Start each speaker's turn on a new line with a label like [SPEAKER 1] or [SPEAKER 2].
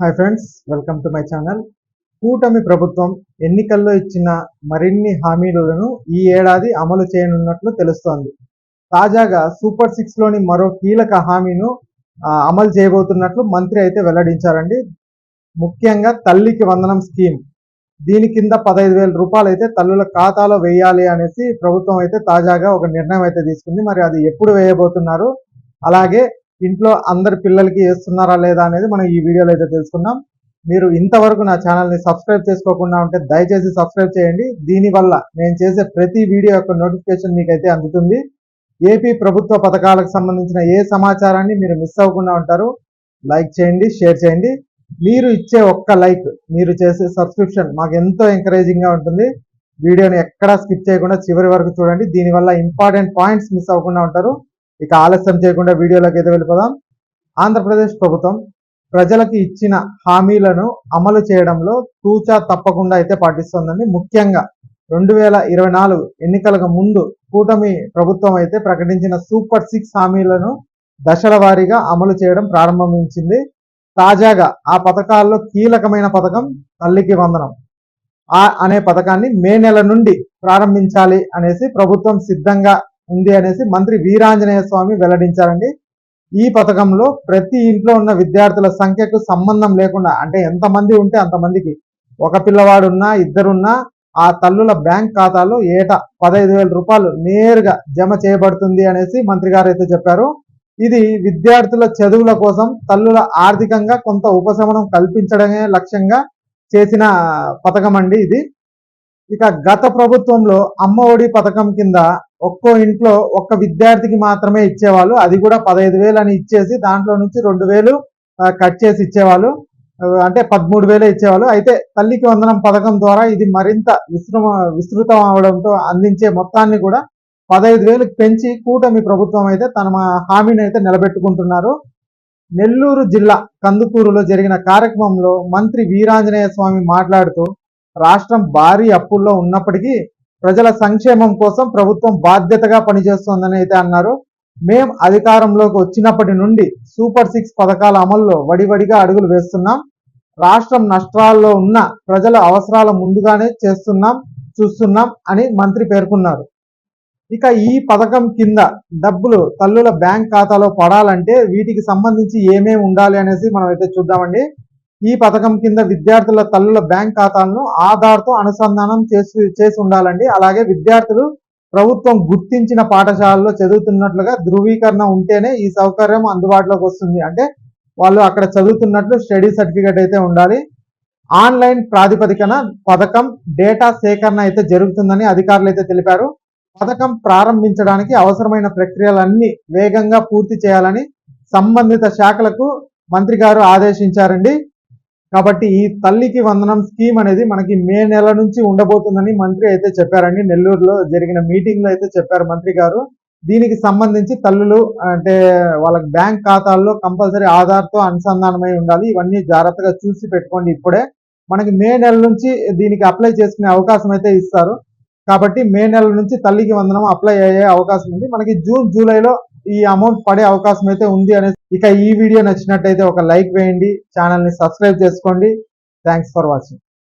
[SPEAKER 1] Hi friends welcome to my channel కూటమి ప్రభుత్వం ఎన్నికల్లో ఇచ్చిన మరిన్ని హామీలను ఈ ఏడాది అమలు చేయనున్నట్లు తెలుస్తోంది. తాజాగా సూపర్ సిక్స్లోని మరో కీలక హామీను అమలు చేయబోతున్నట్లు మంత్రి అయితే వెల్లడించారండి. ముఖ్యంగా తల్లికి వందనం స్కీమ్. దీని కింద పదహైదు వేల రూపాయలు అయితే తల్లుల ఖాతాలో వేయాలి అనేసి ప్రభుత్వం అయితే తాజాగా ఒక నిర్ణయం అయితే తీసుకుంది. మరి అది ఎప్పుడు వేయబోతున్నారు? అలాగే ఇంట్లో అందరి పిల్లలకి వేస్తున్నారా లేదా అనేది మనం ఈ వీడియోలో అయితే తెలుసుకుందాం. మీరు ఇంతవరకు నా ఛానల్ని సబ్స్క్రైబ్ చేసుకోకుండా ఉంటే దయచేసి సబ్స్క్రైబ్ చేయండి. దీనివల్ల నేను చేసే ప్రతి వీడియో యొక్క నోటిఫికేషన్ మీకైతే అందుతుంది. ఏపీ ప్రభుత్వ పథకాలకు సంబంధించిన ఏ సమాచారాన్ని మీరు మిస్ అవ్వకుండా ఉంటారు లైక్ చేయండి షేర్ చేయండి. మీరు ఇచ్చే ఒక్క లైక్ మీరు చేసే సబ్స్క్రిప్షన్ మాకు ఎంతో ఎంకరేజింగ్గా ఉంటుంది. వీడియోని ఎక్కడా స్కిప్ చేయకుండా చివరి వరకు చూడండి. దీనివల్ల ఇంపార్టెంట్ పాయింట్స్ మిస్ అవ్వకుండా ఉంటారు. ఇక ఆలస్యం చేయకుండా వీడియోలోకి అయితే వెళ్ళిపోదాం. ఆంధ్రప్రదేశ్ ప్రభుత్వం ప్రజలకు ఇచ్చిన హామీలను అమలు చేయడంలో తూచా తప్పకుండా అయితే పాటిస్తోందండి. ముఖ్యంగా రెండు వేల ఇరవై నాలుగు ఎన్నికలకు ముందు కూటమి ప్రభుత్వం అయితే ప్రకటించిన సూపర్ సిక్స్ హామీలను దశల వారీగా అమలు చేయడం ప్రారంభించింది. తాజాగా ఆ పథకాల్లో కీలకమైన పథకం తల్లికి వందనం. ఆ అనే పథకాన్ని మే నెల నుండి ప్రారంభించాలి అనేసి ప్రభుత్వం సిద్ధంగా ఉంది అనేసి మంత్రి వీరాంజనేయ స్వామి వెల్లడించారండి. ఈ పథకంలో ప్రతి ఇంట్లో ఉన్న విద్యార్థుల సంఖ్యకు సంబంధం లేకుండా అంటే ఎంతమంది ఉంటే అంతమందికి ఒక పిల్లవాడున్నా ఇద్దరున్నా ఆ తల్లుల బ్యాంక్ ఖాతాలో ఏటా పదహైదు వేల రూపాయలు నేరుగా జమ చేయబడుతుంది అనేసి మంత్రి గారు అయితే చెప్పారు. ఇది విద్యార్థుల చదువుల కోసం తల్లుల ఆర్థికంగా కొంత ఉపశమనం కల్పించడమే లక్ష్యంగా చేసిన పథకం అండి ఇది. ఇక గత ప్రభుత్వంలో అమ్మ ఒడి పథకం కింద ఒక్కో ఇంట్లో ఒక్క విద్యార్థికి మాత్రమే ఇచ్చేవాళ్ళు. అది కూడా పదహైదు వేలు అని ఇచ్చేసి దాంట్లో నుంచి రెండు వేలు కట్ చేసి ఇచ్చేవాళ్ళు. అంటే పదమూడు వేలే ఇచ్చేవాళ్ళు. అయితే తల్లికి వందనం పథకం ద్వారా ఇది మరింత విస్తృ విస్తృతం అవడంతో అందించే మొత్తాన్ని కూడా పదహైదు వేలకు పెంచి కూటమి ప్రభుత్వం అయితే తన మా- హామీని అయితే నిలబెట్టుకుంటున్నారు. నెల్లూరు జిల్లా కందుకూరులో జరిగిన కార్యక్రమంలో మంత్రి వీరాంజనేయ స్వామి మాట్లాడుతూ రాష్ట్రం భారీ అప్పుల్లో ఉన్నప్పటికీ ప్రజల సంక్షేమం కోసం ప్రభుత్వం బాధ్యతగా పనిచేస్తోందని అయితే అన్నారు. మేం అధికారంలోకి వచ్చినప్పటి నుండి సూపర్ సిక్స్ పథకాల అమల్లో వడివడిగా అడుగులు వేస్తున్నాం. రాష్ట్రం నష్టాల్లో ఉన్న ప్రజల అవసరాల ముందుగానే చేస్తున్నాం చూస్తున్నాం అని మంత్రి పేర్కొన్నారు. ఇక ఈ పథకం కింద డబ్బులు తల్లుల బ్యాంక్ ఖాతాలో పడాలంటే వీటికి సంబంధించి ఏమేమి ఉండాలి అనేసి మనం అయితే చూద్దామండి. ఈ పథకం కింద విద్యార్థుల తల్లుల బ్యాంక్ ఖాతాలను ఆధార్తో అనుసంధానం చేసి చేసి ఉండాలండి. అలాగే విద్యార్థులు ప్రభుత్వం గుర్తించిన పాఠశాలలో చదువుతున్నట్లుగా ధృవీకరణ ఉంటేనే ఈ సౌకర్యం అందుబాటులోకి వస్తుంది. అంటే వాళ్ళు అక్కడ చదువుతున్నట్లు స్టడీ సర్టిఫికేట్ అయితే ఉండాలి. ఆన్లైన్ ప్రాతిపదికన పథకం డేటా సేకరణ అయితే జరుగుతుందని అధికారులు అయితే తెలిపారు. పథకం ప్రారంభించడానికి అవసరమైన ప్రక్రియలన్నీ వేగంగా పూర్తి చేయాలని సంబంధిత శాఖలకు మంత్రి గారు ఆదేశించారండి. కాబట్టి ఈ తల్లికి వందనం స్కీమ్ అనేది మనకి మే నెల నుంచి ఉండబోతుందని మంత్రి అయితే చెప్పారండి. నెల్లూరులో జరిగిన మీటింగ్లో అయితే చెప్పారు మంత్రి గారు. దీనికి సంబంధించి తల్లులు అంటే వాళ్ళ బ్యాంక్ ఖాతాల్లో కంపల్సరీ ఆధార్తో అనుసంధానమై ఉండాలి. ఇవన్నీ జాగ్రత్తగా చూసి పెట్టుకోండి ఇప్పుడే. మనకి మే నెల నుంచి దీనికి అప్లై చేసుకునే అవకాశం అయితే ఇస్తారు. కాబట్టి మే నెల నుంచి తల్లికి వందనం అప్లై అయ్యే అవకాశం ఉంది. మనకి జూన్ జూలైలో ఈ అమౌంట్ పడే అవకాశం అయితే ఉంది అనేది ఇక ఈ వీడియో నచ్చినట్టయితే ఒక లైక్ వేయండి ఛానల్ని సబ్స్క్రైబ్ చేసుకోండి. Thanks for watching